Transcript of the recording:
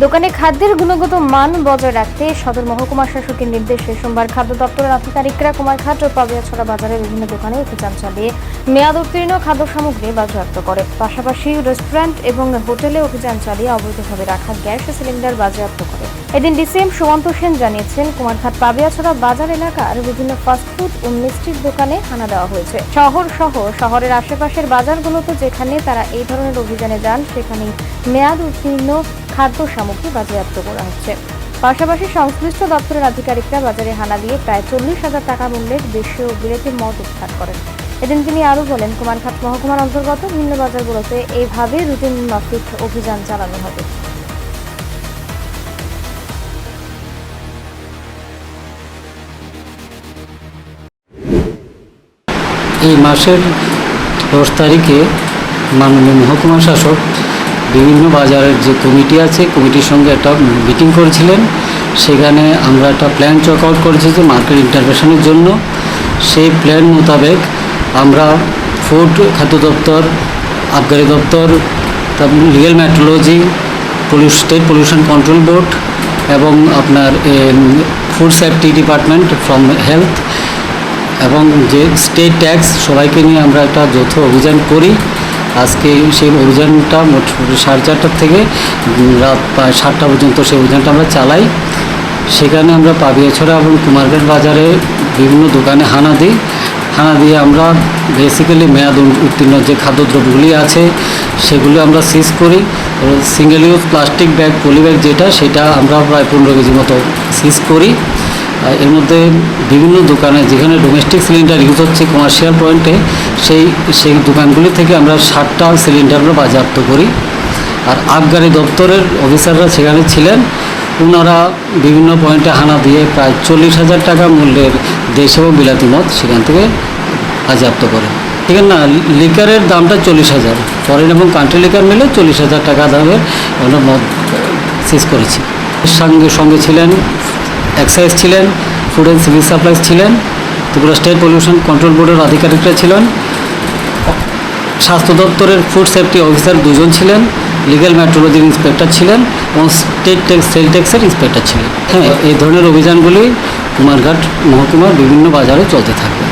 দোকানে খাদ্যের গুণগত মান বজায় রাখতে সদর মহকুমা শাসকের নির্দেশে সোমবার খাদ্য দপ্তরের আধিকারিকরা কুমারঘাট ও পাবিয়াছড়া বাজারের বিভিন্ন দোকানে অভিযান চালিয়ে মেয়াদ উত্তীর্ণ খাদ্য সামগ্রী বাজেয়াপ্ত করে। পাশাপাশি রেস্টুরেন্ট এবং হোটেলে অভিযান চালিয়ে অবৈধভাবে রাখা গ্যাস সিলিন্ডার বাজেয়াপ্ত করে। এদিন ডিসিএম সুমন্ত সেন জানিয়েছেন কুমারঘাট পাবিয়াছড়া বাজার এলাকার বিভিন্ন ফাস্টফুড ও মিষ্টির দোকানে হানা দেওয়া হয়েছে। শহর সহ শহরের আশেপাশের বাজারগুলোতে যেখানে তারা এই ধরনের অভিযানে যান সেখানে মেয়াদ উত্তীর্ণ খাদ্য সামগ্রী বাজেয়াপ্ত করা হচ্ছে। পাশাপাশি সংশ্লিষ্ট দপ্তরের আধিকারিকরা বাজারে হানা দিয়ে প্রায় চল্লিশ হাজার টাকা মূল্যের দেশীয় ও বিলেতি মদ উদ্ধার করেন। এদিন তিনি আরও বলেন কুমারঘাট মহকুমার অন্তর্গত বিভিন্ন বাজারগুলোতে এইভাবে রুটিন মাফিক অভিযান চালানো হবে। এই মাসের দশ তারিখে মাননীয় মহকুমা শাসক বিভিন্ন বাজারের যে কমিটি আছে, কমিটির সঙ্গে একটা মিটিং করেছিলেন। সেখানে আমরা একটা প্ল্যান চক আউট করেছি যে মার্কেট ইন্টারভেশনের জন্য। সেই প্ল্যান মোতাবেক আমরা ফুড খাদ্য দপ্তর, আবগারি দপ্তর, তারপর real metrology pollution state pollution control board এবং আপনার food safety department from health এবং যে স্টেট ট্যাক্স সবাইকে নিয়ে আমরা একটা যৌথ অভিযান করি। আজকে সেই অভিযানটা মোট সাড়ে চারটার থেকে রাত প্রায় সাতটা পর্যন্ত সেই অভিযানটা আমরা চালাই। সেখানে আমরা পাবিয়াছড়া এবং কুমারঘাট বাজারে বিভিন্ন দোকানে হানা দিই। হানা দিয়ে আমরা বেসিক্যালি মেয়াদ উত্তীর্ণ যে খাদ্যদ্রব্যগুলি আছে, সেগুলো আমরা সিজ করি। Single use plastic bag poly bag যেটা, সেটা আমরা প্রায় পনেরো কেজি মতো সিজ করি। এর মধ্যে বিভিন্ন দোকানে যেখানে ডোমেস্টিক সিলিন্ডার ইউজ হচ্ছে কমার্শিয়াল পয়েন্টে সেই সেই দোকানগুলি থেকে আমরা ষাটটা সিলিন্ডার আমরা বাজেয়াপ্ত করি। আর আবগারি দপ্তরের অফিসাররা সেখানে ছিলেন। ওনারা বিভিন্ন পয়েন্টে হানা দিয়ে প্রায় চল্লিশ হাজার টাকা মূল্যের দেশ এবং বিলাতি মদ সেখান থেকে বাজেয়াপ্ত করে ঠিক না লিকারের দামটা চল্লিশ হাজার। ফরেন এবং কান্ট্রি লিকার মিলে চল্লিশ হাজার টাকা দামের আমরা মদ সিজ করেছি। সঙ্গে সঙ্গে ছিলেন এক্সাইজ ছিলেন, ফুড অ্যান্ড সিভিল সাপ্লাইজ ছিলেন, ত্রিপুরা স্টেট পলিউশন কন্ট্রোল বোর্ডের আধিকারিকরা ছিলেন, স্বাস্থ্য দপ্তরের ফুড সেফটি অফিসার দুজন ছিলেন, লিগ্যাল মেট্রোলজির ইন্সপেক্টর ছিলেন এবং স্টেট ট্যাক্স, সেল ট্যাক্সের ইন্সপেক্টর ছিলেন। হ্যাঁ এই ধরনের অভিযানগুলি কুমারঘাট মহকুমার বিভিন্ন বাজারে চলতে থাকবে।